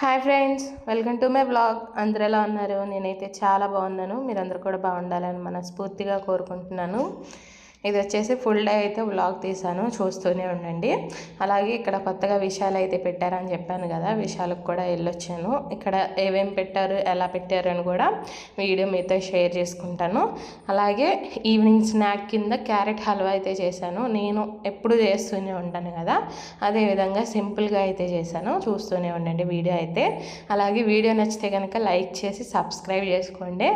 Hi friends welcome to my blog అందరు ఎలా ఉన్నారు? నేనైతే చాలా బాగున్నాను. మీరందరూ కూడా బాగుండాలని మనస్ఫూర్తిగా కోరుకుంటున్నాను. ఇది వచ్చేసి ఫుల్ డే అయితే వ్లాగ్ తీసాను చూస్తూనే ఉండండి. అలాగే ఇక్కడ కొత్తగా విషయాలు అయితే పెట్టారని చెప్పాను కదా విషయాలకు కూడా వెళ్ళొచ్చాను. ఇక్కడ ఏమేమి పెట్టారు ఎలా పెట్టారు అని కూడా వీడియో మీతో షేర్ చేసుకుంటాను. అలాగే ఈవినింగ్ స్నాక్ కింద క్యారెట్ హల్వా అయితే చేశాను. నేను ఎప్పుడు చేస్తూనే ఉంటాను కదా అదేవిధంగా సింపుల్గా అయితే చేశాను. చూస్తూనే ఉండండి వీడియో అయితే. అలాగే వీడియో నచ్చితే కనుక లైక్ చేసి సబ్స్క్రైబ్ చేసుకోండి.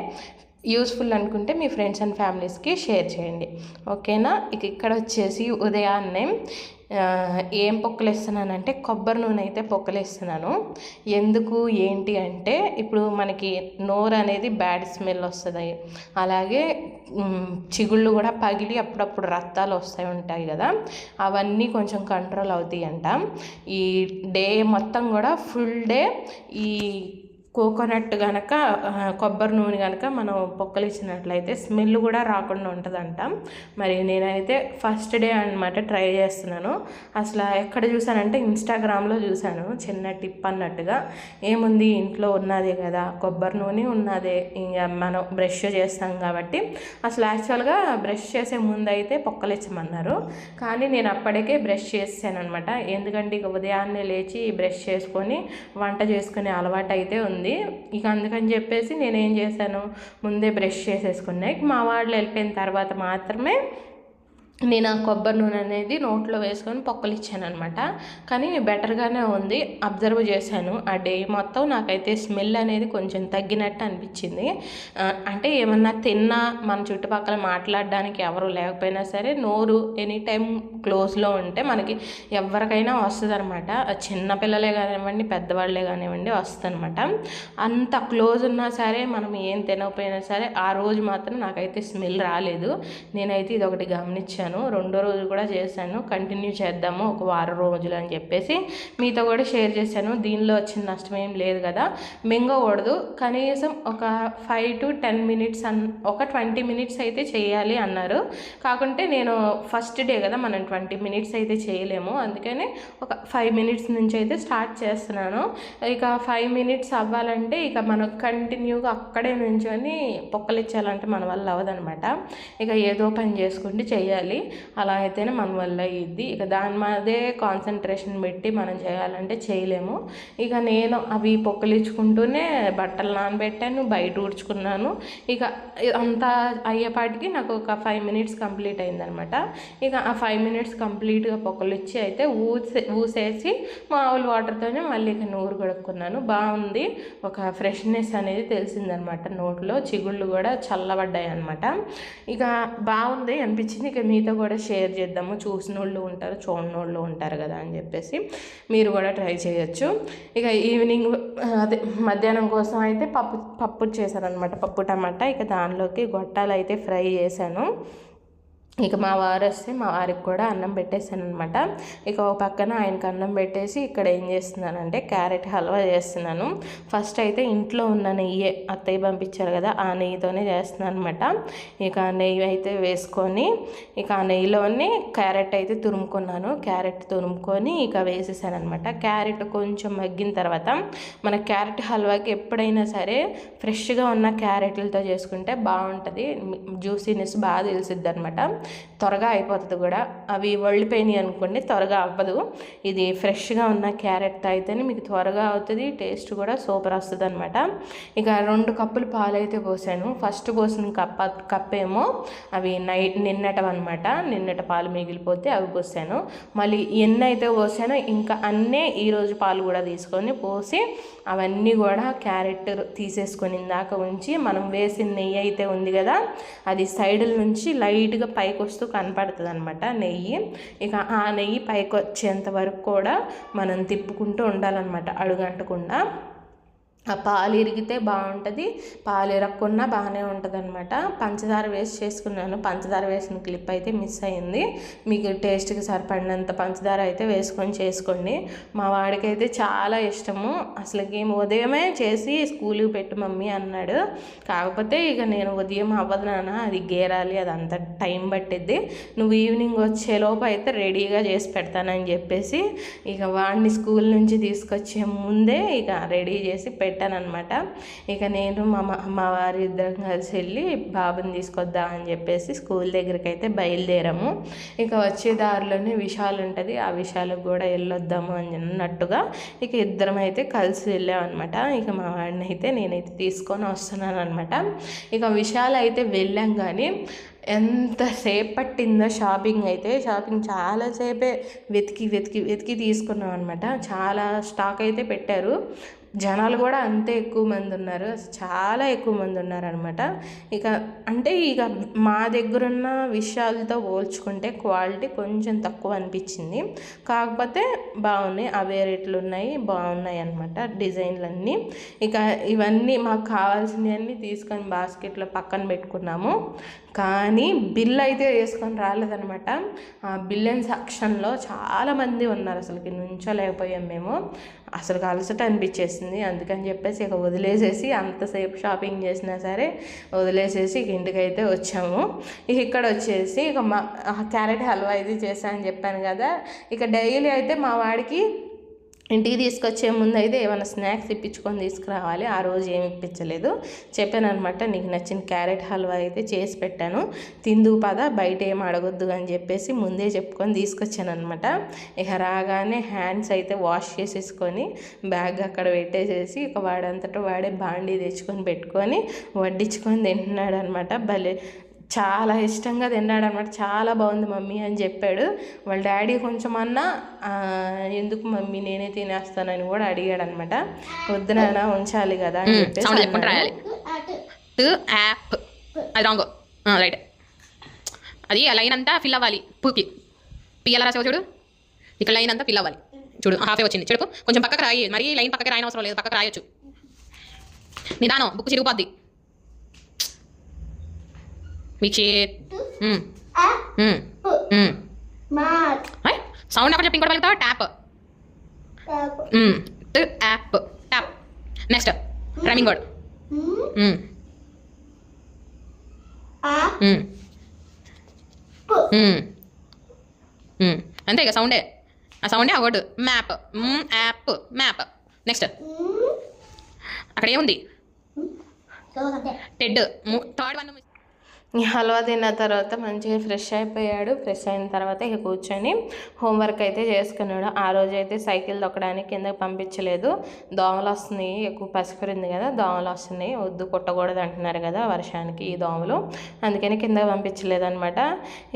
యూస్ఫుల్ అనుకుంటే మీ ఫ్రెండ్స్ అండ్ ఫ్యామిలీస్కి షేర్ చేయండి. ఓకేనా? ఇక ఇక్కడ వచ్చేసి ఉదయాన్నే ఏం పొక్కలేస్తున్నానంటే కొబ్బరి నూనె అయితే పొక్కలేస్తున్నాను. ఎందుకు? ఏంటి అంటే ఇప్పుడు మనకి నోరు అనేది బ్యాడ్ స్మెల్ వస్తుంది. అలాగే చిగుళ్ళు కూడా పగిలి అప్పుడప్పుడు రక్తాలు వస్తాయి ఉంటాయి కదా. అవన్నీ కొంచెం కంట్రోల్ అవుతాయి అంట ఈ డే మొత్తం కూడా ఫుల్ డే ఈ కోకోనట్ కనుక కొబ్బరి నూనె కనుక మనం పొక్కలిచ్చినట్లయితే స్మెల్ కూడా రాకుండా ఉంటుందంట. మరి నేనైతే ఫస్ట్ డే అనమాట ట్రై చేస్తున్నాను. అసలు ఎక్కడ చూసానంటే ఇన్స్టాగ్రామ్లో చూశాను చిన్న టిప్ అన్నట్టుగా. ఏముంది ఇంట్లో ఉన్నదే కదా కొబ్బరి నూనె ఉన్నదే ఇంకా మనం బ్రష్ చేస్తాం కాబట్టి. అసలు యాక్చువల్గా బ్రష్ చేసే ముందు అయితే పొక్కలిచ్చమన్నారు. కానీ నేను అప్పటికే బ్రష్ చేసాను అనమాట ఎందుకంటే ఇక ఉదయాన్నే లేచి బ్రష్ చేసుకొని వంట చేసుకునే అలవాటు అయితే ఉంది. ఉంది. ఇక అందుకని చెప్పేసి నేనేం చేశాను? ముందే బ్రష్ చేసేసుకున్నా. ఇక మా వాళ్ళు వెళ్ళిపోయిన తర్వాత మాత్రమే నేను ఆ కొబ్బరి నూనె అనేది నోట్లో వేసుకొని పొక్కలు ఇచ్చాను అనమాట కానీ బెటర్గానే ఉంది. అబ్జర్వ్ చేశాను. ఆ డే మొత్తం నాకైతే స్మెల్ అనేది కొంచెం తగ్గినట్టు అనిపించింది. అంటే ఏమన్నా తిన్నా మన చుట్టుపక్కల మాట్లాడడానికి ఎవరు లేకపోయినా సరే నోరు ఎనీ టైం క్లోజ్లో ఉంటే మనకి ఎవరికైనా వస్తుంది అనమాట చిన్నపిల్లలే కానివ్వండి పెద్దవాళ్ళే కానివ్వండి వస్తుంది అనమాట అంత క్లోజ్ ఉన్నా సరే మనం ఏం తినకపోయినా సరే ఆ రోజు మాత్రం నాకైతే స్మెల్ రాలేదు. నేనైతే ఇది ఒకటి గమనించాను. రెండో రోజు కూడా చేశాను. కంటిన్యూ చేద్దాము ఒక వారం రోజులు అని చెప్పేసి మీతో కూడా షేర్ చేశాను. దీనిలో వచ్చిన నష్టం ఏం లేదు కదా. మింగకూడదు. కనీసం ఒక ఫైవ్ టు టెన్ మినిట్స్ అన్ ఒక ట్వంటీ మినిట్స్ అయితే చేయాలి అన్నారు. కాకుంటే నేను ఫస్ట్ డే కదా మనం ట్వంటీ మినిట్స్ అయితే చేయలేము. అందుకని ఒక ఫైవ్ మినిట్స్ నుంచి అయితే స్టార్ట్ చేస్తున్నాను. ఇక ఫైవ్ మినిట్స్ అవ్వాలంటే ఇక మనం కంటిన్యూగా అక్కడే నుంచొని పొక్కలిచ్చాలంటే మన వల్ల అవ్వదనమాట ఇక ఏదో పని చేసుకుంటూ చేయాలి. అలా అయితేనే మన వల్ల అయ్యిద్ది ఇక దాని మీదే కాన్సన్ట్రేషన్ పెట్టి మనం చేయాలంటే చేయలేము. ఇక నేను అవి పొక్కలిచ్చుకుంటూనే బట్టలు నానబెట్టాను బయట ఊడ్చుకున్నాను. ఇక అంతా అయ్యేపాటికి నాకు ఒక ఫైవ్ మినిట్స్ కంప్లీట్ అయిందనమాట. ఇక ఆ ఫైవ్ మినిట్స్ కంప్లీట్గా పొక్కలిచ్చి అయితే ఊసే ఊసేసి మామూలు వాటర్తోనే మళ్ళీ ఇక నూరు కడుక్కున్నాను బాగుంది. ఒక ఫ్రెష్నెస్ అనేది తెలిసిందనమాట నోట్లో. చిగుళ్ళు కూడా చల్లబడ్డాయి అనమాట ఇక బాగుంది అనిపించింది. ఇక మీతో కూడా షేర్ చేద్దాము. చూసిన వాళ్ళు ఉంటారు చూడని వాళ్ళు ఉంటారు కదా అని చెప్పేసి మీరు కూడా ట్రై చేయొచ్చు. ఇక ఈవినింగ్ అదే మధ్యాహ్నం కోసం అయితే పప్పు పప్పు చేశాను పప్పు టమాటా ఇక దానిలోకి గొట్టాలు అయితే ఫ్రై చేశాను. ఇక మా వారు వస్తే మా వారికి కూడా అన్నం పెట్టేసాను అనమాట ఇక ఒక పక్కన ఆయనకి అన్నం పెట్టేసి ఇక్కడ ఏం చేస్తున్నానంటే క్యారెట్ హల్వా చేస్తున్నాను. ఫస్ట్ అయితే ఇంట్లో ఉన్న నెయ్యి అత్తయ్య పంపించారు కదా ఆ నెయ్యితోనే చేస్తున్నాను అనమాట ఇక నెయ్యి అయితే వేసుకొని ఇక ఆ నెయ్యిలోనే క్యారెట్ అయితే తురుముకున్నాను. క్యారెట్ తురుముకొని ఇక వేసేసాను అనమాట క్యారెట్ కొంచెం మగ్గిన తర్వాత మన క్యారెట్ హల్వాకి ఎప్పుడైనా సరే ఫ్రెష్గా ఉన్న క్యారెట్లతో చేసుకుంటే బాగుంటుంది. జ్యూసీనెస్ బాగా తెలిసిద్ది అనమాట త్వరగా అయిపోతుంది కూడా. అవి వళ్ళిపోయినాయి అనుకోండి త్వరగా అవ్వదు. ఇది ఫ్రెష్గా ఉన్న క్యారెట్ అయితేనే మీకు త్వరగా అవుతుంది టేస్ట్ కూడా సూపర్ వస్తుంది అనమాట ఇక రెండు కప్పులు పాలు అయితే పోసాను. ఫస్ట్ పోసిన కప్ కప్ ఏమో అవి నైట్ నిన్నటం అనమాట నిన్నట పాలు మిగిలిపోతే అవి పోసాను. మళ్ళీ ఎన్ని అయితే పోసానో ఇంకా అన్నీ ఈరోజు పాలు కూడా తీసుకొని పోసి అవన్నీ కూడా క్యారెట్ తీసేసుకొని ఇందాక ఉంచి మనం వేసిన నెయ్యి అయితే ఉంది కదా అది సైడుల నుంచి లైట్గా పైకి వస్తూ కనపడుతుంది అనమాట నెయ్యి. ఇక ఆ నెయ్యి పైకి వచ్చేంత వరకు కూడా మనం తిప్పుకుంటూ ఉండాలన్నమాట అడుగంటకుండా. ఆ పాలు ఇరిగితే బాగుంటుంది. పాలు ఇరగకుండా బాగానే ఉంటుంది అనమాట పంచదార వేసి చేసుకున్నాను. పంచదార వేసిన క్లిప్ అయితే మిస్ అయింది. మీకు టేస్ట్కి సరిపడినంత పంచదార అయితే వేసుకొని చేసుకోండి. మా వాడికి అయితే చాలా ఇష్టము. అసలుకి ఉదయమే చేసి స్కూల్కి పెట్టు మమ్మీ అన్నాడు. కాకపోతే ఇక నేను ఉదయం అవ్వదు నాన్న. అది గేరాలి. అది అంత టైం పట్టిద్ది. నువ్వు ఈవినింగ్ వచ్చేలోపు అయితే రెడీగా చేసి పెడతానని చెప్పేసి ఇక వాడిని స్కూల్ నుంచి తీసుకొచ్చే ముందే ఇక రెడీ చేసి పెట్టానమాట ఇక నేను మా మా వారి ఇద్దరం కలిసి వెళ్ళి బాబుని తీసుకొద్దాం అని చెప్పేసి స్కూల్ దగ్గరికి అయితే బయలుదేరాము. ఇక వచ్చే దారిలోనే విషాలు ఉంటుంది. ఆ విషయాలకు కూడా వెళ్ళొద్దాము అని అన్నట్టుగా ఇక ఇద్దరం అయితే కలిసి వెళ్ళామన్నమాట. ఇక మా వాడిని అయితే నేనైతే తీసుకొని వస్తున్నాను అనమాట ఇక విషయాలు అయితే వెళ్ళాం కానీ ఎంతసేపు పట్టిందో షాపింగ్ అయితే షాపింగ్ చాలాసేపే వెతికి వెతికి వెతికి తీసుకున్నాం అనమాట చాలా స్టాక్ అయితే పెట్టారు. జనాలు కూడా అంతే ఎక్కువ మంది ఉన్నారు. చాలా ఎక్కువ మంది ఉన్నారనమాట ఇక అంటే ఇక మా దగ్గరున్న విషయాలతో పోల్చుకుంటే క్వాలిటీ కొంచెం తక్కువ అనిపించింది. కాకపోతే బాగున్నాయి. అవే రేట్లు ఉన్నాయి. బాగున్నాయి అనమాట డిజైన్లన్నీ. ఇక ఇవన్నీ మాకు కావాల్సినవన్నీ తీసుకొని బాస్కెట్లో పక్కన పెట్టుకున్నాము. కానీ బిల్ అయితే వేసుకొని రాలేదనమాట ఆ బిల్లెన్ సెక్షన్లో చాలామంది ఉన్నారు. అసలుకి నుంచోలేకపోయాం మేము. అసలు అలసట అనిపించేసింది. అందుకని చెప్పేసి ఇక వదిలేసేసి అంతసేపు షాపింగ్ చేసినా సరే వదిలేసేసి ఇక ఇంటికైతే వచ్చాము. ఇక ఇక్కడ వచ్చేసి ఇక మా క్యారెట్ హల్వా ఇది చేశాను చెప్పాను కదా. ఇక డైలీ అయితే మా వాడికి ఇంటికి తీసుకొచ్చే ముందు అయితే ఏమైనా స్నాక్స్ ఇప్పించుకొని తీసుకురావాలి. ఆ రోజు ఏమి ఇప్పించలేదు. చెప్పాను అనమాట నీకు నచ్చిన క్యారెట్ హల్వా అయితే చేసి పెట్టాను. తిందు పద బయట ఏం అడగొద్దు అని చెప్పేసి ముందే చెప్పుకొని తీసుకొచ్చాను అనమాట ఇక రాగానే హ్యాండ్స్ అయితే వాష్ చేసేసుకొని బ్యాగ్ అక్కడ పెట్టేసేసి ఇక వాడంతటా వాడే బాండీ తెచ్చుకొని పెట్టుకొని వడ్డించుకొని తింటున్నాడు అనమాట భలే చాలా ఇష్టంగా తిన్నాడు అనమాట చాలా బాగుంది మమ్మీ అని చెప్పాడు. వాళ్ళ డాడీ కొంచెం అన్నా ఎందుకు మమ్మీ నేనే తినేస్తానని కూడా అడిగాడు అనమాట వద్దునైనా ఉంచాలి కదా అని చెప్పేసి యాప్. అది రాంగ్. రైట్. అది లైన్ అంతా ఫిల్ అవ్వాలి. పూకి. పిల్లల రాసావు చూడు. ఇక్కడ లైన్ అంతా ఫిల్ అవ్వాలి. చూడు హాఫే వచ్చింది. చూడు కొంచెం పక్కకు రాయి. మరీ లైన్ పక్కకి రాయని అవసరం లేదు. పక్కకు రాయొచ్చు. నిదానం. బుక్ చిరిగిపోద్ది. వీక్షిత్ సౌండ్ అక్కడ చెప్పి ఇంకోటి వెళ్తావా tap. App. Tap. Next running word అంతే ఇక సౌండే. ఆ సౌండే ఆ word. Map. App map. Next. అక్కడ ఏముంది? టెడ్. Third one. హల్వా తిన్న తర్వాత మంచిగా ఫ్రెష్ అయిపోయాడు. ఫ్రెష్ అయిన తర్వాత ఇక కూర్చొని హోంవర్క్ అయితే చేసుకున్నాడు. ఆ రోజు అయితే సైకిల్ తొక్కడానికి కిందకి పంపించలేదు. దోమలు వస్తున్నాయి. ఎక్కువ పసికరింది కదా దోమలు వస్తున్నాయి. వద్దు కొట్టకూడదు అంటున్నారు కదా వర్షానికి ఈ దోమలు. అందుకని కిందకి పంపించలేదు అనమాట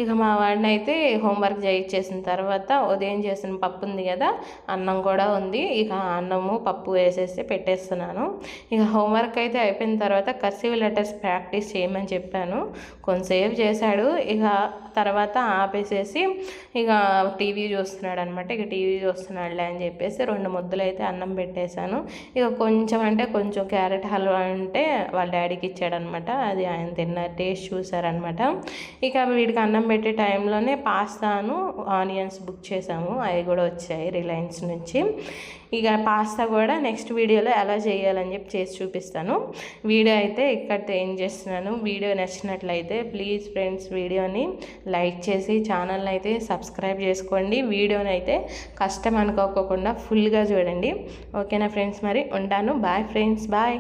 ఇక మా వాడిని అయితే హోంవర్క్ చేయించేసిన తర్వాత ఉదయం చేసిన పప్పు ఉంది కదా అన్నం కూడా ఉంది. ఇక అన్నము పప్పు వేసేసి పెట్టేస్తున్నాను. ఇక హోంవర్క్ అయితే అయిపోయిన తర్వాత కర్సివ్ లెటర్స్ ప్రాక్టీస్ చేయమని చెప్పాను. కొంతసేపు చేశాడు. ఇక తర్వాత ఆపేసేసి ఇక టీవీ చూస్తున్నాడు అనమాట ఇక టీవీ చూస్తున్నాడులే అని చెప్పేసి రెండు ముద్దలు అయితే అన్నం పెట్టేశాను. ఇక కొంచెం అంటే కొంచెం క్యారెట్ హల్వా అంటే వాళ్ళ డాడీకి ఇచ్చాడనమాట అది ఆయన తిన్న టేస్ట్ చూసారనమాట ఇక వీడికి అన్నం పెట్టే టైంలోనే పాస్తాను ఆనియన్స్ బుక్ చేసాము అవి కూడా వచ్చాయి రిలయన్స్ నుంచి. ఇక పాస్తా కూడా నెక్స్ట్ వీడియోలో ఎలా చేయాలని చెప్పి చేసి చూపిస్తాను. వీడియో అయితే ఇక్కడ ఏం చేస్తున్నాను వీడియో నచ్చినట్లయితే ప్లీజ్ ఫ్రెండ్స్ వీడియోని లైక్ చేసి ఛానల్ని అయితే సబ్స్క్రైబ్ చేసుకోండి. వీడియోని అయితే కష్టం అనుకోకుండా ఫుల్గా చూడండి. ఓకేనా ఫ్రెండ్స్ మరి ఉంటాను. Bye friends bye.